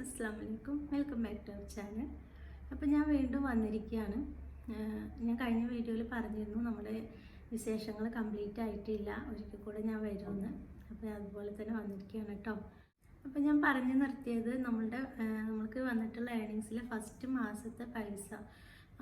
അസ്സാം വലൈക്കും welcome back to our channel. അപ്പോൾ ഞാൻ വീണ്ടും വന്നിരിക്കുകയാണ്. ഞാൻ കഴിഞ്ഞ വീഡിയോയിൽ പറഞ്ഞിരുന്നു നമ്മുടെ വിശേഷങ്ങൾ കംപ്ലീറ്റ് ആയിട്ടില്ല. ഒരിക്കൽ കൂടെ ഞാൻ വരുമെന്ന്. അപ്പോൾ അതുപോലെ തന്നെ വന്നിരിക്കുകയാണ് കേട്ടോ. അപ്പോൾ ഞാൻ പറഞ്ഞു നിർത്തിയത് നമ്മളുടെ നമുക്ക് വന്നിട്ടുള്ള ഏണിങ്സിലെ ഫസ്റ്റ് മാസത്തെ പൈസ.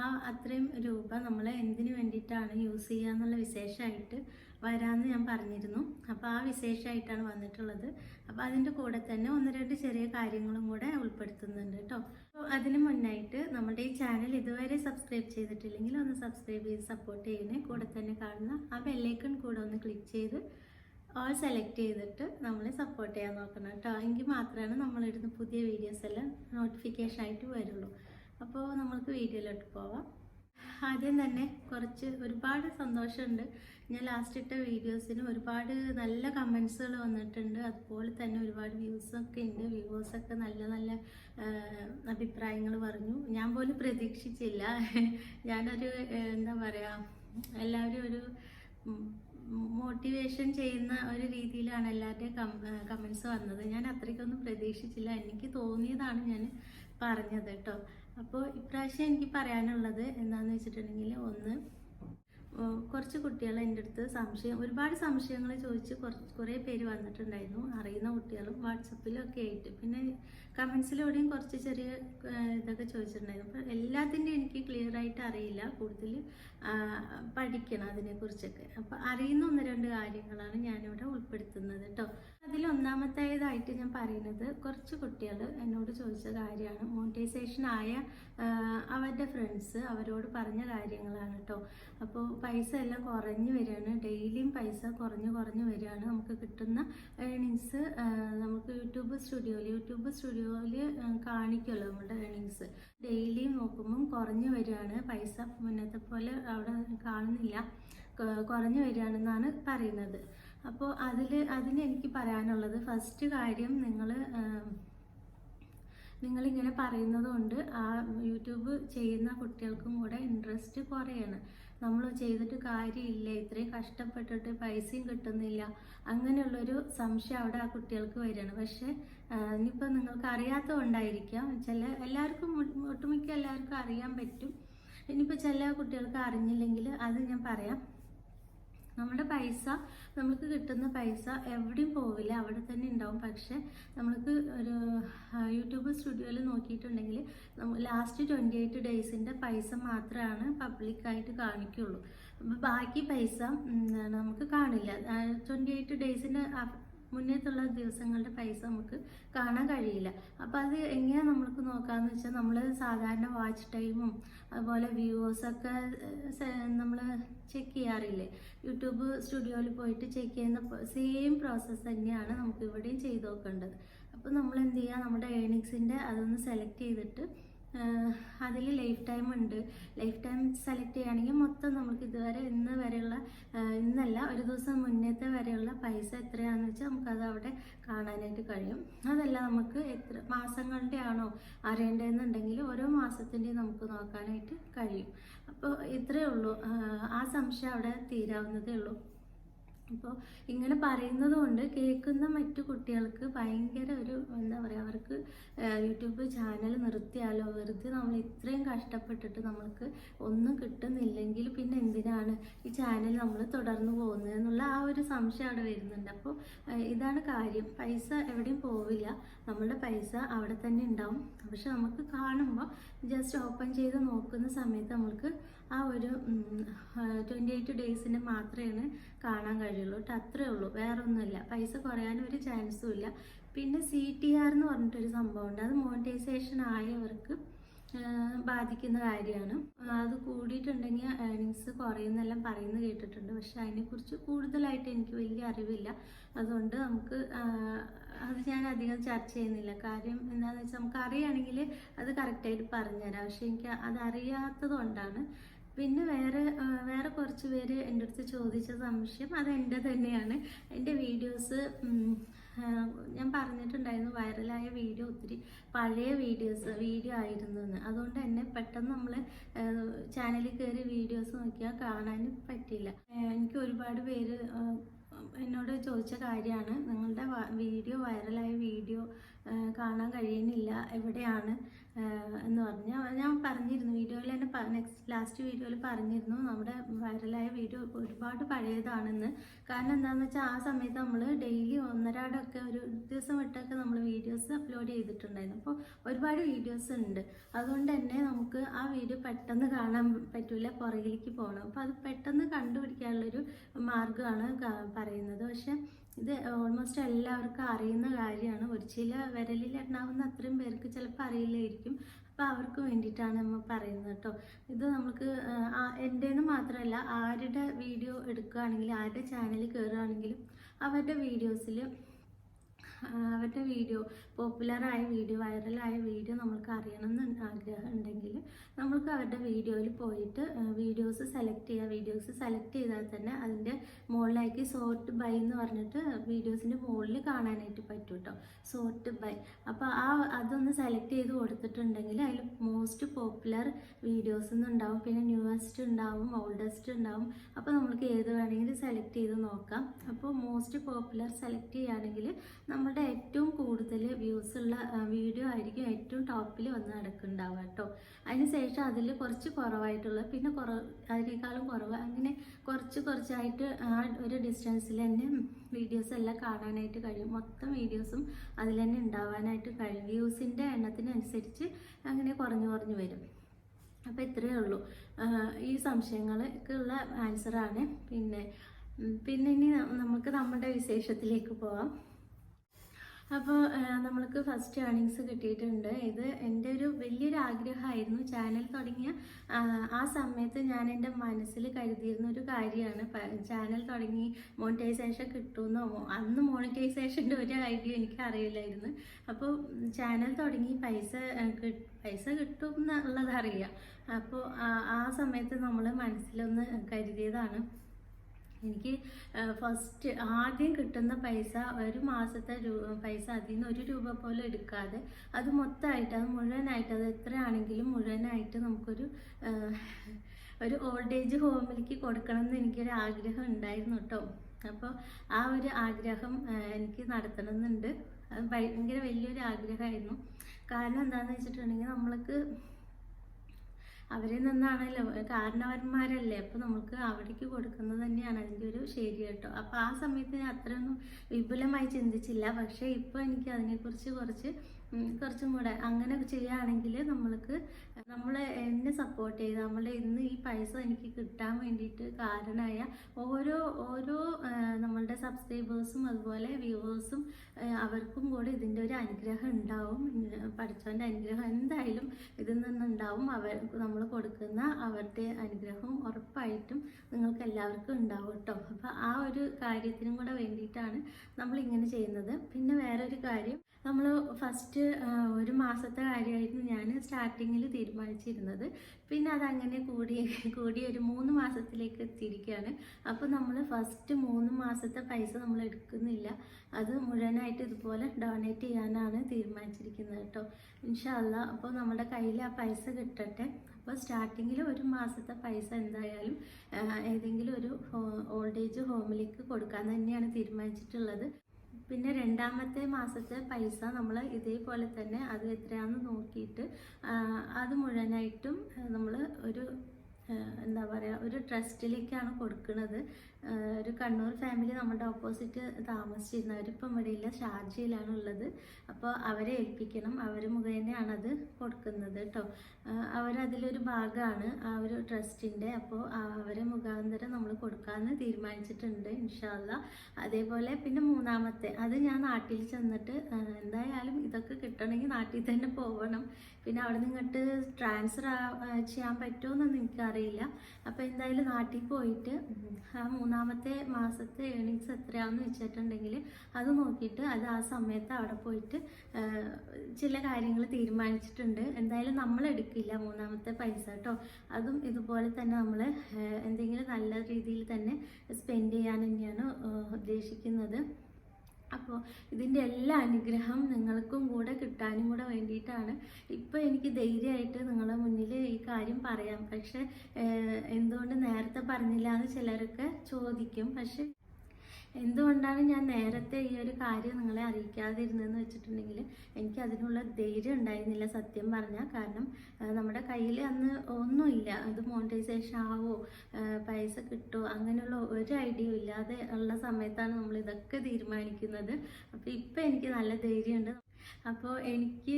ആ അത്രയും രൂപ നമ്മൾ എന്തിനു വേണ്ടിയിട്ടാണ് യൂസ് ചെയ്യുക എന്നുള്ള വിശേഷമായിട്ട് വരാമെന്ന് ഞാൻ പറഞ്ഞിരുന്നു. അപ്പോൾ ആ വിശേഷമായിട്ടാണ് വന്നിട്ടുള്ളത്. അപ്പോൾ അതിന്റെ കൂടെ തന്നെ ഒന്ന് രണ്ട് ചെറിയ കാര്യങ്ങളും കൂടെ ഉൾപ്പെടുത്തുന്നുണ്ട് കേട്ടോ. അപ്പോൾ അതിന് മുന്നായിട്ട് നമ്മുടെ ഈ ചാനൽ ഇതുവരെ സബ്സ്ക്രൈബ് ചെയ്തിട്ടില്ലെങ്കിൽ ഒന്ന് സബ്സ്ക്രൈബ് ചെയ്ത് സപ്പോർട്ട് ചെയ്യണേ കൂടെ തന്നെ കാണുന്ന ആ ബെല്ലൈക്കൺ കൂടെ ഒന്ന് ക്ലിക്ക് ചെയ്ത് ഓൾ സെലക്ട് ചെയ്തിട്ട് നമ്മളെ സപ്പോർട്ട് ചെയ്യാൻ നോക്കണം കേട്ടോ. എങ്കിൽ മാത്രമാണ് നമ്മളിടുന്ന പുതിയ വീഡിയോസ് എല്ലാം നോട്ടിഫിക്കേഷൻ ആയിട്ട് വരുള്ളൂ. അപ്പോൾ നമുക്ക് വീഡിയോയിലോട്ട് പോവാം. ആദ്യം തന്നെ കുറച്ച് ഒരുപാട് സന്തോഷമുണ്ട്. ഞാൻ ലാസ്റ്റ് ഇട്ട വീഡിയോസിന് ഒരുപാട് നല്ല കമൻസുകൾ വന്നിട്ടുണ്ട്. അതുപോലെ തന്നെ ഒരുപാട് വ്യൂസൊക്കെ ഉണ്ട്. വ്യൂവേഴ്സൊക്കെ നല്ല നല്ല അഭിപ്രായങ്ങൾ പറഞ്ഞു. ഞാൻ പോലും പ്രതീക്ഷിച്ചില്ല. ഞാനൊരു എന്താ പറയുക എല്ലാവരും ഒരു മോട്ടിവേഷൻ ചെയ്യുന്ന ഒരു രീതിയിലാണ് എല്ലാവരുടെയും കമൻസ് വന്നത്. ഞാൻ അത്രയ്ക്കൊന്നും പ്രതീക്ഷിച്ചില്ല. എനിക്ക് തോന്നിയതാണ് ഞാൻ പറഞ്ഞത് കേട്ടോ. അപ്പോൾ ഇപ്രാവശ്യം എനിക്ക് പറയാനുള്ളത് എന്താണെന്ന് വെച്ചിട്ടുണ്ടെങ്കിൽ ഒന്ന് കുറച്ച് കുട്ടികൾ എന്റെ അടുത്ത് സംശയം ഒരുപാട് സംശയങ്ങൾ ചോദിച്ച് കുറച്ച് കുറേ പേര് വന്നിട്ടുണ്ടായിരുന്നു. അറിയുന്ന കുട്ടികളും വാട്സപ്പിലും ഒക്കെ ആയിട്ട്. പിന്നെ കമൻസിലൂടെയും കുറച്ച് ചെറിയ ഇതൊക്കെ ചോദിച്ചിട്ടുണ്ടായിരുന്നു. അപ്പോൾ എല്ലാത്തിന്റെയും എനിക്ക് ക്ലിയർ ആയിട്ട് അറിയില്ല. കൂടുതൽ പഠിക്കണം അതിനെക്കുറിച്ചൊക്കെ. അപ്പോൾ അറിയുന്ന ഒന്ന് രണ്ട് കാര്യങ്ങളാണ് ഞാനിവിടെ ഉൾപ്പെടുത്തുന്നത് കേട്ടോ അതിൽ ഒന്നാമത്തേതായിട്ട് ഞാൻ പറയുന്നത് കുറച്ച് കുട്ടികൾ എന്നോട് ചോദിച്ച കാര്യമാണ്. മോണിറ്റൈസേഷൻ ആയ അവരുടെ ഫ്രണ്ട്സ് അവരോട് പറഞ്ഞ കാര്യങ്ങളാണ് കേട്ടോ അപ്പോൾ പൈസ എല്ലാം കുറഞ്ഞു വരികയാണ്. ഡെയിലിയും പൈസ കുറഞ്ഞു കുറഞ്ഞു വരികയാണ്. നമുക്ക് കിട്ടുന്ന ഏണിങ്സ് നമുക്ക് യൂട്യൂബ് സ്റ്റുഡിയോയിൽ യൂട്യൂബ് സ്റ്റുഡിയോയിൽ കാണിക്കുമല്ലോ നമ്മുടെ ഏണിങ്സ് ഡെയിലി നോക്കുമ്പം കുറഞ്ഞു വരികയാണ്. പൈസ മുന്നത്തെ പോലെ അവിടെ കാണുന്നില്ല. കുറഞ്ഞു വരികയാണെന്നാണ് പറയുന്നത്. അപ്പോൾ അതിൽ അതിന് എനിക്ക് പറയാനുള്ളത് ഫസ്റ്റ് കാര്യം നിങ്ങൾ നിങ്ങളിങ്ങനെ പറയുന്നത് കൊണ്ട് ആ യൂട്യൂബ് ചെയ്യുന്ന കുട്ടികൾക്കും കൂടെ ഇൻട്രസ്റ്റ് കുറയാണ്. നമ്മൾ ചെയ്തിട്ട് കാര്യമില്ല ഇത്രയും കഷ്ടപ്പെട്ടിട്ട് പൈസയും കിട്ടുന്നില്ല അങ്ങനെയുള്ളൊരു സംശയം അവിടെ ആ കുട്ടികൾക്ക് വരികയാണ്. പക്ഷേ ഇനിയിപ്പോൾ നിങ്ങൾക്ക് അറിയാത്ത കൊണ്ടായിരിക്കാം. ചില എല്ലാവർക്കും ഒട്ടുമിക്ക എല്ലാവർക്കും അറിയാൻ പറ്റും. ഇനിയിപ്പോൾ ചില കുട്ടികൾക്ക് അറിഞ്ഞില്ലെങ്കിൽ അത് ഞാൻ പറയാം. നമ്മുടെ പൈസ നമുക്ക് കിട്ടുന്ന പൈസ എവിടെയും പോവില്ല. അവിടെ തന്നെ ഉണ്ടാവും. പക്ഷേ നമുക്ക് ഒരു യൂട്യൂബ് സ്റ്റുഡിയോയിൽ നോക്കിയിട്ടുണ്ടെങ്കിൽ ലാസ്റ്റ് ട്വന്റി എയ്റ്റ് ഡേയ്സിന്റെ പൈസ മാത്രമാണ് പബ്ലിക്കായിട്ട് കാണിക്കുള്ളൂ. അപ്പോൾ ബാക്കി പൈസ നമുക്ക് കാണില്ല. ട്വന്റി എയ്റ്റ് ഡേയ്സിന്റെ മുന്നേത്തുള്ള ദിവസങ്ങളുടെ പൈസ നമുക്ക് കാണാൻ കഴിയില്ല. അപ്പോൾ അത് എങ്ങനെ നമുക്ക് നോക്കാമെന്ന് വെച്ചാൽ നമ്മൾ സാധാരണ വാച്ച് ടൈമും അതുപോലെ വ്യൂവേഴ്സൊക്കെ നമ്മൾ ചെക്ക് ചെയ്യാറില്ലേ? യൂട്യൂബ് സ്റ്റുഡിയോയിൽ പോയിട്ട് ചെക്ക് ചെയ്യുന്ന സെയിം പ്രോസസ്സ് തന്നെയാണ് നമുക്ക് ഇവിടെയും ചെയ്തു നോക്കേണ്ടത്. അപ്പോൾ നമ്മൾ എന്ത് ചെയ്യുക നമ്മുടെ ഏണിങ്സിന്റെ അതൊന്ന് സെലക്ട് ചെയ്തിട്ട് അതിൽ ലൈഫ് ടൈം ഉണ്ട്. ലൈഫ് ടൈം സെലക്ട് ചെയ്യുകയാണെങ്കിൽ മൊത്തം നമുക്ക് ഇതുവരെ ഇന്ന് വരെയുള്ള ഇന്നല്ല ഒരു ദിവസം മുന്നേത്തെ വരെയുള്ള പൈസ എത്രയാണെന്ന് വെച്ചാൽ നമുക്കത് അവിടെ കാണാനായിട്ട് കഴിയും. അതല്ല നമുക്ക് എത്ര മാസങ്ങളുടെ ആണോ അറിയേണ്ടതെന്നുണ്ടെങ്കിൽ ഓരോ മാസത്തിന്റെയും നമുക്ക് നോക്കാനായിട്ട് കഴിയും. അപ്പോൾ ഇത്രയേ ഉള്ളൂ. ആ, സംശയം അവിടെ തീരാവുന്നതേ ഉള്ളൂ. അപ്പോൾ ഇങ്ങനെ പറയുന്നത് കൊണ്ട് കേൾക്കുന്ന മറ്റു കുട്ടികൾക്ക് ഭയങ്കര ഒരു എന്താ പറയുക അവർക്ക് യൂട്യൂബ് ചാനൽ നിർത്തിയാലോ വെറുതെ നമ്മൾ ഇത്രയും കഷ്ടപ്പെട്ടിട്ട് നമ്മൾക്ക് ഒന്നും കിട്ടുന്നില്ലെങ്കിൽ പിന്നെ എന്തിനാണ് ഈ ചാനൽ നമ്മൾ തുടർന്ന് പോകുന്നത് എന്നുള്ള ആ ഒരു സംശയം അവിടെ വരുന്നുണ്ട്. അപ്പോൾ ഇതാണ് കാര്യം. പൈസ എവിടെയും പോവില്ല. നമ്മളുടെ പൈസ അവിടെ തന്നെ ഉണ്ടാവും. പക്ഷെ നമുക്ക് കാണുമ്പോൾ ജസ്റ്റ് ഓപ്പൺ ചെയ്ത് നോക്കുന്ന സമയത്ത് നമുക്ക് ആ ഒരു ട്വന്റി എയ്റ്റ് ഡേയ്സിന് മാത്രമേ കാണാൻ കഴിയുള്ളൂ. കേട്ടോ അത്രേ ഉള്ളൂ. വേറൊന്നുമില്ല. പൈസ കുറയാനും ഒരു ചാൻസും ഇല്ല. പിന്നെ സി ടി ആർ എന്ന് പറഞ്ഞിട്ടൊരു സംഭവമുണ്ട്. അത് മോണിറ്റൈസേഷൻ ആയവർക്ക് ബാധിക്കുന്ന കാര്യമാണ്. അത് കൂടിയിട്ടുണ്ടെങ്കിൽ ഏർണിങ്സ് കുറയുന്നെല്ലാം പറയുന്നത് കേട്ടിട്ടുണ്ട്. പക്ഷെ അതിനെക്കുറിച്ച് കൂടുതലായിട്ട് എനിക്ക് വലിയ അറിവില്ല. അതുകൊണ്ട് നമുക്ക് അത് ഞാൻ അധികം ചർച്ച ചെയ്യുന്നില്ല. കാര്യം എന്താണെന്ന് വെച്ചാൽ നമുക്ക് അറിയുകയാണെങ്കിൽ അത് കറക്റ്റായിട്ട് പറഞ്ഞുതരാം. പക്ഷെ എനിക്ക് അത് കൊണ്ടാണ് പിന്നെ വേറെ വേറെ കുറച്ച് പേര് എന്റെ അടുത്ത് ചോദിച്ച സംശയം അത് എന്റെ തന്നെയാണ്. എന്റെ വീഡിയോസ് ഞാൻ പറഞ്ഞിട്ടുണ്ടായിരുന്നു വൈറലായ വീഡിയോ ഒത്തിരി പഴയ വീഡിയോസ് വീഡിയോ ആയിരുന്നു എന്ന് അതുകൊണ്ട് തന്നെ പെട്ടെന്ന് നമ്മൾ ചാനലിൽ കയറി വീഡിയോസ് നോക്കിയാൽ കാണാൻ പറ്റില്ല എനിക്ക് ഒരുപാട് പേര് എന്നോട് ചോദിച്ച കാര്യമാണ്. നിങ്ങളുടെ വീഡിയോ വൈറലായ വീഡിയോ കാണാൻ കഴിയുന്നില്ല. എവിടെയാണ്? എന്ന് പറഞ്ഞു. ഞാൻ- പറഞ്ഞിരുന്നു. വീഡിയോയിൽ തന്നെ നെക്സ്റ്റ് ലാസ്റ്റ് വീഡിയോയിൽ പറഞ്ഞിരുന്നു. നമ്മുടെ വൈറലായ വീഡിയോ ഒരുപാട് പഴയതാണെന്ന്. കാരണം എന്താണെന്ന് വെച്ചാൽ ആ സമയത്ത് നമ്മൾ ഡെയിലി ഒന്നരാടൊക്കെ ഒരു ദിവസം വിട്ടൊക്കെ നമ്മൾ വീഡിയോസ് അപ്ലോഡ് ചെയ്തിട്ടുണ്ടായിരുന്നു. അപ്പോൾ ഒരുപാട് വീഡിയോസ് ഉണ്ട്. അതുകൊണ്ട് തന്നെ നമുക്ക് ആ വീഡിയോ പെട്ടെന്ന് കാണാൻ പറ്റില്ല പുറകിലേക്ക് പോകണം അപ്പോൾ അത് പെട്ടെന്ന് കണ്ടുപിടിക്കാനുള്ളൊരു മാർഗമാണ് പറയുന്നത്. പക്ഷെ ഇത് ഓൾമോസ്റ്റ് എല്ലാവർക്കും അറിയുന്ന കാര്യമാണ്. ഒരു ചില വിരലിൽ എണ്ണാവുന്ന അത്രയും പേർക്ക് ചിലപ്പോൾ അറിയില്ലായിരിക്കും. അപ്പോൾ അവർക്ക് വേണ്ടിയിട്ടാണ് നമ്മൾ പറയുന്നത് കേട്ടോ. ഇത് നമുക്ക് എന്റേന്ന് മാത്രമല്ല ആരുടെ വീഡിയോ എടുക്കുകയാണെങ്കിലും ആരുടെ ചാനൽ കയറുകയാണെങ്കിലും അവരുടെ വീഡിയോസിൽ അവരുടെ വീഡിയോ പോപ്പുലറായ വീഡിയോ വൈറലായ വീഡിയോ നമ്മൾക്ക് അറിയണമെന്ന് ആഗ്രഹം ഉണ്ടെങ്കിൽ നമ്മൾക്ക് അവരുടെ വീഡിയോയിൽ പോയിട്ട് വീഡിയോസ് സെലക്ട് ചെയ്യുക. വീഡിയോസ് സെലക്ട് ചെയ്താൽ തന്നെ അതിന്റെ മുകളിലേക്ക് സോർട്ട് ബൈ എന്ന് പറഞ്ഞിട്ട് വീഡിയോസിന്റെ മുകളിൽ കാണാനായിട്ട് പറ്റും കേട്ടോ സോർട്ട് ബൈ. അപ്പോൾ ആ അതൊന്ന് സെലക്ട് ചെയ്ത് കൊടുത്തിട്ടുണ്ടെങ്കിൽ അതിൽ മോസ്റ്റ് പോപ്പുലർ വീഡിയോസ് ഉണ്ടാവും. പിന്നെ ന്യൂവസ്റ്റ് ഉണ്ടാവും ഓൾഡസ്റ്റ് ഉണ്ടാവും. അപ്പോൾ നമുക്ക് ഏത് വേണമെങ്കിലും സെലക്ട് ചെയ്ത് നോക്കാം. അപ്പോൾ മോസ്റ്റ് പോപ്പുലർ സെലക്ട് ചെയ്യുകയാണെങ്കിൽ നമ്മുടെ ഏറ്റവും കൂടുതൽ വ്യൂസ് ഉള്ള വീഡിയോ ആയിരിക്കും ഏറ്റവും ടോപ്പിൽ വന്ന് നടക്കുന്നുണ്ടാവുക കേട്ടോ. അതിന് ശേഷം അതിൽ കുറച്ച് കുറവായിട്ടുള്ള പിന്നെ കുറ അതിനേക്കാളും കുറവ് അങ്ങനെ കുറച്ച് കുറച്ചായിട്ട് ആ ഒരു ഡിസ്റ്റൻസിൽ തന്നെ വീഡിയോസ് എല്ലാം കാണാനായിട്ട് കഴിയും. മൊത്തം വീഡിയോസും അതിൽ തന്നെ ഉണ്ടാവാനായിട്ട് കഴിയും. വ്യൂസിന്റെ എണ്ണത്തിനനുസരിച്ച് അങ്ങനെ കുറഞ്ഞു കുറഞ്ഞു വരും. അപ്പോൾ ഇത്രയേ ഉള്ളൂ. ഈ സംശയങ്ങൾക്കുള്ള ആൻസറാണ് പിന്നെ പിന്നെ ഇനി നമുക്ക് നമ്മുടെ വിശേഷത്തിലേക്ക് പോവാം. അപ്പോൾ നമ്മൾക്ക് ഫസ്റ്റ് ഏർണിങ്സ് കിട്ടിയിട്ടുണ്ട്. ഇത് എന്റെ ഒരു വലിയൊരു ആഗ്രഹമായിരുന്നു. ചാനൽ തുടങ്ങിയ ആ, സമയത്ത് ഞാൻ എന്റെ മനസ്സിൽ കരുതിയിരുന്ന ഒരു കാര്യമാണ്. ചാനൽ തുടങ്ങി മോണിറ്റൈസേഷൻ കിട്ടുമെന്നോ അന്ന് മോണിറ്റൈസേഷന്റെ ഒരു ഐഡിയ എനിക്ക് അറിയില്ലായിരുന്നു. അപ്പോൾ ചാനൽ തുടങ്ങി പൈസ പൈസ കിട്ടും എന്നുള്ളത് അറിയാം. അപ്പോൾ ആ സമയത്ത് നമ്മൾ മനസ്സിലൊന്ന് കരുതിയതാണ്. എനിക്ക് ഫസ്റ്റ് ആദ്യം കിട്ടുന്ന പൈസ ഒരു മാസത്തെ പൈസ അതിൽ നിന്ന് ഒരു രൂപ പോലും എടുക്കാതെ അത് മൊത്തമായിട്ട് അത് മുഴുവനായിട്ട് അത് എത്രയാണെങ്കിലും മുഴുവനായിട്ട് നമുക്കൊരു ഒരു ഓൾഡ് ഏജ് ഹോമിലേക്ക് കൊടുക്കണം എന്ന് എനിക്കൊരു ആഗ്രഹം ഉണ്ടായിരുന്നു കേട്ടോ അപ്പോൾ ആ ഒരു ആഗ്രഹം എനിക്ക് നടത്തണമെന്നുണ്ട്. അത് ഭയങ്കര വലിയൊരു ആഗ്രഹമായിരുന്നു. കാരണം എന്താണെന്ന് വെച്ചിട്ടുണ്ടെങ്കിൽ നമ്മൾക്ക് അവരിൽ നിന്നാണല്ലോ കാരണവന്മാരല്ലേ? അപ്പോൾ നമുക്ക് അവിടേക്ക് കൊടുക്കുന്നത് തന്നെയാണ് അതിന്റെ ഒരു ശരി കേട്ടോ. അപ്പോൾ ആ സമയത്ത് ഞാൻ അത്രയൊന്നും വിപുലമായി ചിന്തിച്ചില്ല. പക്ഷേ ഇപ്പോൾ എനിക്ക് അതിനെക്കുറിച്ച് കുറച്ച് ഉം, കുറച്ചും കൂടെ അങ്ങനെ ചെയ്യുകയാണെങ്കിൽ നമ്മൾക്ക് നമ്മൾ എന്നെ സപ്പോർട്ട് ചെയ്ത് നമ്മൾ ഇന്ന് ഈ പൈസ എനിക്ക് കിട്ടാൻ വേണ്ടിയിട്ട് കാരണമായ ഓരോ ഓരോ നമ്മളുടെ സബ്സ്ക്രൈബേഴ്സും അതുപോലെ വ്യൂവേഴ്സും അവർക്കും കൂടെ ഇതിന്റെ ഒരു അനുഗ്രഹം ഉണ്ടാവും. പഠിച്ചവന്റെ അനുഗ്രഹം എന്തായാലും ഇതിൽ നിന്നുണ്ടാവും. അവർ നമ്മൾ കൊടുക്കുന്ന അവരുടെ അനുഗ്രഹം ഉറപ്പായിട്ടും നിങ്ങൾക്ക് എല്ലാവർക്കും ഉണ്ടാവും കേട്ടോ. അപ്പോൾ ആ ഒരു കാര്യത്തിനും കൂടെ വേണ്ടിയിട്ടാണ് നമ്മൾ ഇങ്ങനെ ചെയ്യുന്നത്. പിന്നെ വേറൊരു കാര്യം നമ്മൾ ഫസ്റ്റ് ഒരു മാസത്തെ കാര്യമായിരുന്നു ഞാൻ സ്റ്റാർട്ടിങ്ങിൽ തീരുമാനിച്ചിരുന്നത്. പിന്നെ അതങ്ങനെ കൂടി കൂടി ഒരു മൂന്ന് മാസത്തിലേക്ക് എത്തിയിരിക്കുകയാണ്. അപ്പോൾ നമ്മൾ ഫസ്റ്റ് മൂന്ന് മാസത്തെ പൈസ നമ്മൾ എടുക്കുന്നില്ല. അത് മുഴുവനായിട്ട് ഇതുപോലെ ഡൊണേറ്റ് ചെയ്യാനാണ് തീരുമാനിച്ചിരിക്കുന്നത് കേട്ടോ. ഇൻഷാല്ല അപ്പോൾ നമ്മുടെ കയ്യിൽ ആ പൈസ കിട്ടട്ടെ. അപ്പോൾ സ്റ്റാർട്ടിങ്ങിൽ ഒരു മാസത്തെ പൈസ എന്തായാലും ഏതെങ്കിലും ഒരു ഓൾഡ് ഏജ് ഹോമിലേക്ക് കൊടുക്കാൻ തന്നെയാണ് തീരുമാനിച്ചിട്ടുള്ളത്. പിന്നെ രണ്ടാമത്തെ മാസത്തെ പൈസ നമ്മൾ ഇതേപോലെ തന്നെ അത് എത്രയാണെന്ന് നോക്കിയിട്ട് അത് മുഴുവനായിട്ടും നമ്മൾ ഒരു എന്താ പറയുക ഒരു ട്രസ്റ്റിലേക്കാണ് കൊടുക്കുന്നത് ഒരു കണ്ണൂർ ഫാമിലി നമ്മുടെ ഓപ്പോസിറ്റ് താമസിച്ചിരുന്നു അവരിപ്പം ഇവിടെയില്ല ഷാർജയിലാണ് ഉള്ളത്. അപ്പോൾ അവരെ ഏൽപ്പിക്കണം അവർ മുഖേനയാണ് അത് കൊടുക്കുന്നത് കേട്ടോ അവരതിലൊരു ഭാഗമാണ് ആ ഒരു ട്രസ്റ്റിന്റെ അപ്പോൾ അവരെ മുഖാന്തരം നമ്മൾ കൊടുക്കാമെന്ന് തീരുമാനിച്ചിട്ടുണ്ട് ഇൻഷാല്ല അതേപോലെ പിന്നെ മൂന്നാമത്തെ അത് ഞാൻ നാട്ടിൽ ചെന്നിട്ട് എന്തായാലും ഇതൊക്കെ കിട്ടണമെങ്കിൽ നാട്ടിൽ തന്നെ പോകണം പിന്നെ അവിടെ നിന്ന് ട്രാൻസ്ഫർ ചെയ്യാൻ പറ്റുമോയെന്നൊന്നും എനിക്കറിയില്ല. അപ്പോൾ എന്തായാലും നാട്ടിൽ പോയിട്ട് ആ മൂന്നാമത്തെ മാസത്തെ ഏണിങ്സ് എത്രയാണെന്ന് വെച്ചിട്ടുണ്ടെങ്കിൽ അത് നോക്കിയിട്ട് അത് ആ സമയത്ത് അവിടെ പോയിട്ട് ചില കാര്യങ്ങൾ തീരുമാനിച്ചിട്ടുണ്ട്. എന്തായാലും നമ്മൾ എടുക്കില്ല മൂന്നാമത്തെ പൈസ കേട്ടോ. അതും ഇതുപോലെ തന്നെ നമ്മൾ എന്തെങ്കിലും നല്ല രീതിയിൽ തന്നെ സ്പെൻഡ് ചെയ്യാൻ തന്നെയാണ് ഉദ്ദേശിക്കുന്നത്. അപ്പോൾ ഇതിന്റെ എല്ലാ അനുഗ്രഹം നിങ്ങൾക്കും കൂടെ കിട്ടാനും കൂടെ വേണ്ടിയിട്ടാണ്. ഇപ്പോൾ എനിക്ക് ധൈര്യമായിട്ട് നിങ്ങളുടെ മുന്നിൽ ഈ കാര്യം പറയാം. പക്ഷെ എന്തുകൊണ്ട് നേരത്തെ പറഞ്ഞില്ല എന്ന് ചിലരൊക്കെ ചോദിക്കും. പക്ഷെ എന്തുകൊണ്ടാണ് ഞാൻ നേരത്തെ ഈ ഒരു കാര്യം നിങ്ങളെ അറിയിക്കാതിരുന്നതെന്ന് വെച്ചിട്ടുണ്ടെങ്കിൽ എനിക്ക് അതിനുള്ള ധൈര്യം ഉണ്ടായിരുന്നില്ല സത്യം പറഞ്ഞാൽ. കാരണം നമ്മുടെ കയ്യിൽ അന്ന് ഒന്നുമില്ല. അത് മോണിറ്റൈസേഷൻ ആവോ പൈസ കിട്ടുമോ അങ്ങനെയുള്ള ഒരു ഐഡിയ ഇല്ലാതെ ഉള്ള സമയത്താണ് നമ്മൾ ഇതൊക്കെ തീരുമാനിക്കുന്നത്. അപ്പോൾ ഇപ്പം എനിക്ക് നല്ല ധൈര്യമുണ്ട്. അപ്പോൾ എനിക്ക്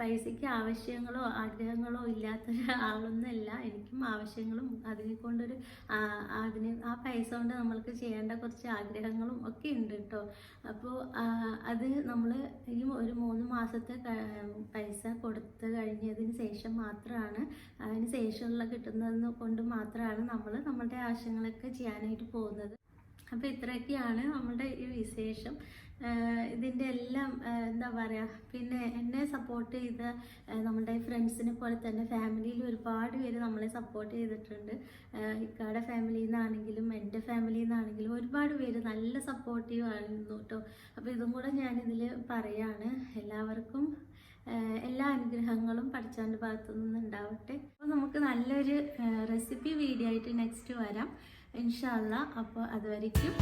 പൈസയ്ക്ക് ആവശ്യങ്ങളോ ആഗ്രഹങ്ങളോ ഇല്ലാത്ത ഒരാളൊന്നുമല്ല. എനിക്കും ആവശ്യങ്ങളും അതിനെ കൊണ്ടൊരു അതിന് ആ പൈസ കൊണ്ട് നമ്മൾക്ക് ചെയ്യേണ്ട കുറച്ച് ആഗ്രഹങ്ങളും ഒക്കെ ഉണ്ട് കേട്ടോ. അപ്പോൾ അത് നമ്മൾ ഈ ഒരു മൂന്ന് മാസത്തെ പൈസ കൊടുത്ത് കഴിഞ്ഞതിന് ശേഷം മാത്രമാണ് അതിന് ശേഷമുള്ള കിട്ടുന്നത് കൊണ്ട് മാത്രമാണ് നമ്മൾ നമ്മുടെ ആവശ്യങ്ങളൊക്കെ ചെയ്യാനായിട്ട് പോകുന്നത്. അപ്പോൾ ഇത്രയൊക്കെയാണ് നമ്മുടെ ഈ വിശേഷം. ഇതിന്റെ എല്ലാം എന്താ പറയുക പിന്നെ എന്നെ സപ്പോർട്ട് ചെയ്ത നമ്മുടെ ഫ്രണ്ട്സിനെ പോലെ തന്നെ ഫാമിലിയിൽ ഒരുപാട് പേര് നമ്മളെ സപ്പോർട്ട് ചെയ്തിട്ടുണ്ട്. ഇക്കാടെ ഫാമിലിയിൽ നിന്നാണെങ്കിലും എന്റെ ഫാമിലിയിൽ നിന്നാണെങ്കിലും ഒരുപാട് പേര് നല്ല സപ്പോർട്ടീവ് ആയിരുന്നു കേട്ടോ അപ്പോൾ ഇതും കൂടെ ഞാനിതിൽ പറയാണ്. എല്ലാവർക്കും എല്ലാ അനുഗ്രഹങ്ങളും പഠിച്ചാന്റെ ഭാഗത്തു നിന്ന് ഉണ്ടാവട്ടെ അപ്പോൾ നമുക്ക് നല്ലൊരു റെസിപ്പി വീഡിയോ ആയിട്ട് നെക്സ്റ്റ് വരാം. ഇൻഷാല്ല അപ്പോൾ അതുവരയ്ക്കും